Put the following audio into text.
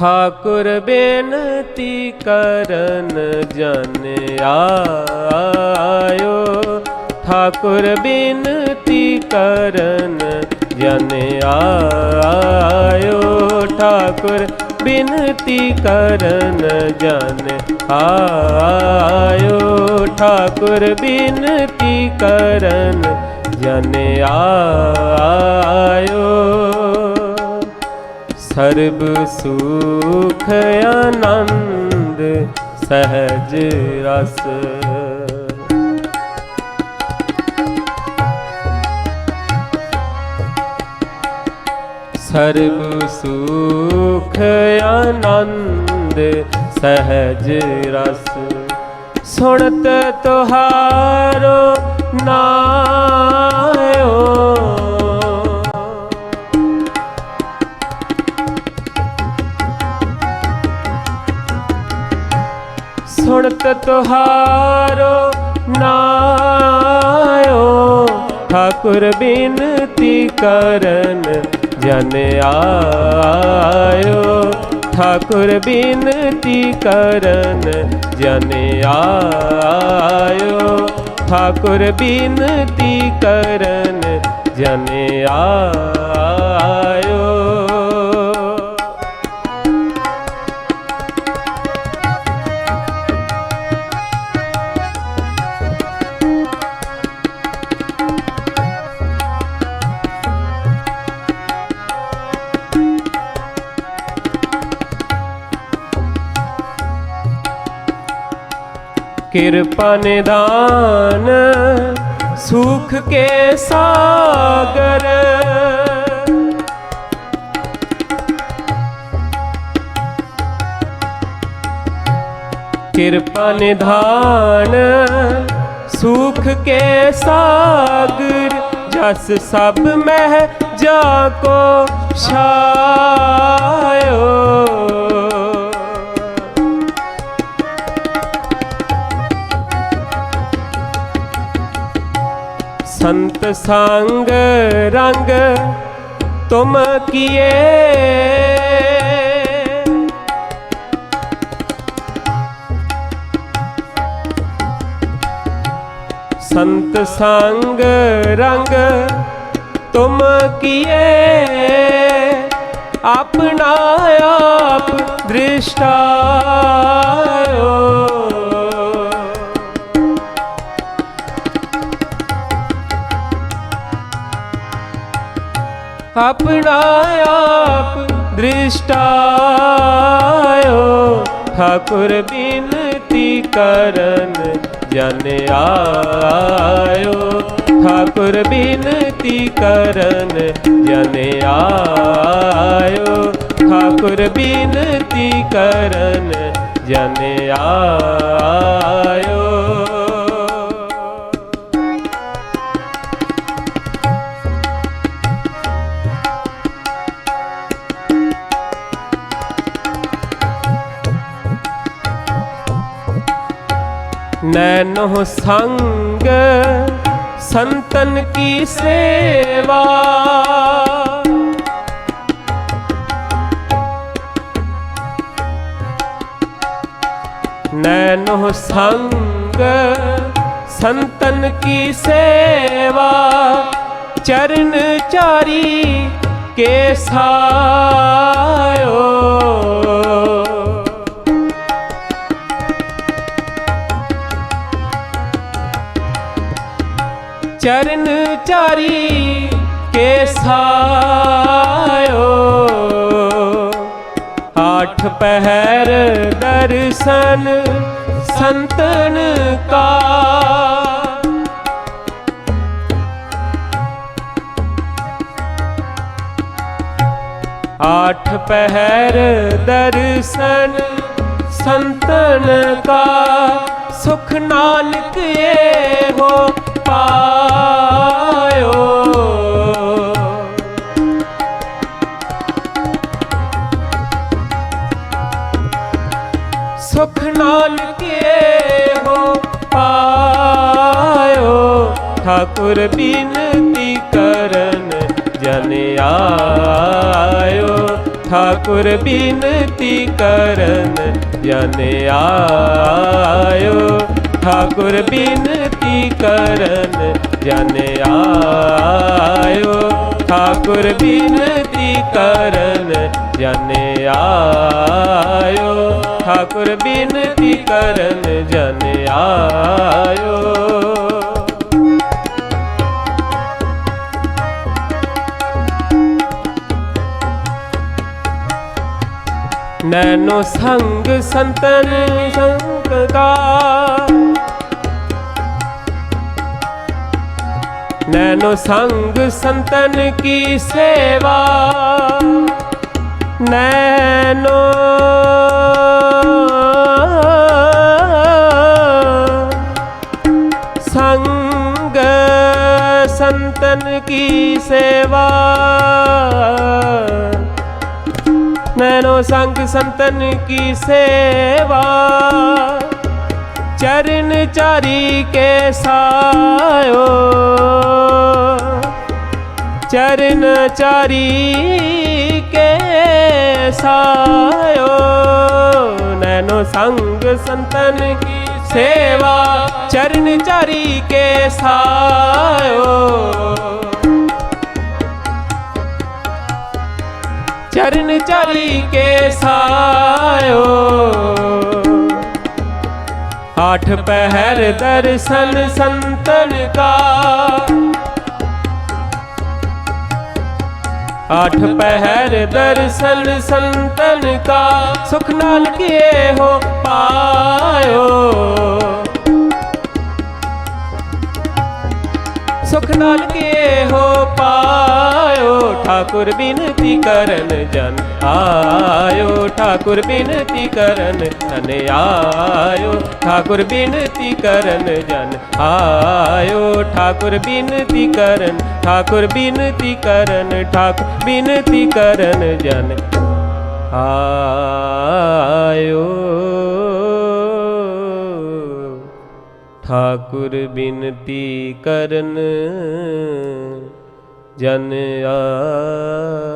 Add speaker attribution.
Speaker 1: ਠਾਕੁਰ ਬੇਨਤੀ ਕਰਨ ਜਨ ਆਇਓ। ਠਾਕੁਰ ਬੇਨਤੀ ਕਰਨ ਜਨ ਆਇਓ। ਠਾਕੁਰ ਬੇਨਤੀ ਕਰਨ ਜਨ ਆਇਓ। ਠਾਕੁਰ ਬੇਨਤੀ ਕਰਨ ਜਨ ਆਇਓ। ਸਰਬ ਸੁਖ ਆਨੰਦ ਸਹਿਜ ਰਸ। ਸਰਬ ਸੁਖ ਆਨੰਦ ਸਹਿਜ ਰਸ। ਸੁਣਤ ਤੁਹਾਰੋ ਨਾਇਓ ਸੁਣਤ ਤੁਹਾਰੋ ਨਾਇਓ, ਠਾਕੁਰ ਬੇਨਤੀ ਕਰਨ ਜਨ ਆਇਓ। ਠਾਕੁਰ ਬੇਨਤੀ ਕਰਨ ਜਨ ਆਇਓ। ਠਾਕੁਰ ਬੇਨਤੀ ਕਰਨ ਜਨ ਆਇਓ। ਕਿਰਪਾ ਨਿਦਾਨ ਸੁਖ ਕੇ ਸਾਗਰ। ਕਿਰਪਾ ਨਿਧਾਨ, ਸੁਖ ਕੇ ਸਾਗਰ, ਜਸ ਸਭ ਮਹਿ ਜਾ ਕੋ ਛਾਇਓ। ਸੰਤ ਸੰਗ ਰੰਗ ਤੁਮ ਕੀਏ। ਸੰਤ ਸੰਗ ਰੰਗ ਤੁਮ ਕੀਏ। ਆਪਣਾ ਆਪ ਦ੍ਰਿਸ਼ਟਾਇਓ। ਆਪਣਾ ਆਪ ਦ੍ਰਿਸ਼ਟਾਇਓ, ਠਾਕੁਰ ਬੇਨਤੀ ਕਰਨ ਜਨ ਆਇਓ। ਠਾਕੁਰ ਬੇਨਤੀ ਕਰਨ ਜਨ ਆਇਓ। ਠਾਕੁਰ ਬੇਨਤੀ ਕਰਨ ਜਨ ਆਇਓ। ਨੈਨੋ ਸੰਗ ਸੰਤਨ ਕੀ ਸੇਵਾ? ਨੈਨੋ ਸੰਗ ਸੰਤਨ ਕੀ ਸੇਵਾ? ਚਰਨ ਚਾਰੀ ਕੇ ਸਾਇਓ ਚਰਨ ਚਾਰੀ ਕੇ ਸਾਇਓ ਆਠ ਪਹਿਰ ਦਰਸ਼ਨ ਸੰਤਨ ਕਾ। ਆਠ ਪਹਿਰ ਦਰਸ਼ਨ ਸੰਤਨ ਕਾ। ਸੁਖ ਨਾਨਕ ਏ ਹੋ ਪਾਇਓ। ਸੁਖ ਨਾਨਕ ਏ ਹੋ ਪਾਇਓ। ਠਾਕੁਰ ਬੀਨਤੀ ਕਰਨ ਜਨ ਆਇਓ। ਠਾਕੁਰ ਬੀਨਤੀ ਕਰਨ ਜਨ ਆਇਓ। ਠਾਕੁਰ ਬੀਨਤੀ ਕਰਨ ਜਨ ਆਇਓ ਠਾਕੁਰ ਬੀਨਤੀ ਕਰਨ ਜਨ ਆਇਓ ਠਾਕੁਰ ਬੀਨਤੀ ਕਰਨ ਜਨ ਆਇਓ ਨੈਨੋ ਸੰਗ ਸੰਤਨ ਸੰਗ ਕਾ ਨੈਨੋ ਸੰਗ ਸੰਤਨ ਕੀ ਸੇਵਾ। ਨੈਨੋ ਸੰਗ ਸੰਤਨ ਕੀ ਸੇਵਾ। ਨੈਨੋ ਸੰਗ ਸੰਤਨ ਕੀ ਸੇਵਾ। ਚਰਨ ਚਾਰੀ ਕੇ ਸਾਇਓ। ਚਰਨ ਚਾਰੀ ਕੇ ਸਾਇਓ। ਨੈਨੋ ਸੰਗ ਸੰਤਨ ਕੀ ਸੇਵਾ ਚਰਨ ਚਾਰੀ ਕੇ ਸਾਇਓ। ਚਰਨ ਚਾਰੀ ਕੇ ਸਾਇਓ। ਆਠ ਪਹਿਰ ਦਰਸ਼ਨ ਸੰਤਨ ਕਾ ਆਠ ਪਹਿਰ ਦਰਸ਼ਨ ਸੰਤਨ ਕਾ ਸੁਖ ਨਾਲ ਕੀਏ ਹੋ ਪਾਇਓ ਸੁਖ ਨਾਲ ਕੀਏ ਹੋ ਪਾਇਓ ਠਾਕੁਰ ਬਿਨਤੀ ਕਰਨ ਜਨ ਆਇਓ ਠਾਕੁਰ ਬਿਨਤੀ ਕਰਨ ਜਨ ਆਇਓ ਠਾਕੁਰ ਬਿਨਤੀ ਕਰਨ ਜਨ ਆਇਓ ਠਾਕੁਰ ਬਿਨਤੀ ਕਰਨ ਠਾਕੁਰ ਬਿਨਤੀ ਕਰਨ ਠਾਕੁਰ ਬਿਨਤੀ ਕਰਨ ਜਨ ਆਇਓ ਠਾਕੁਰ ਬਿਨਤੀ ਕਰਨ ਜਨ ਆਇਓ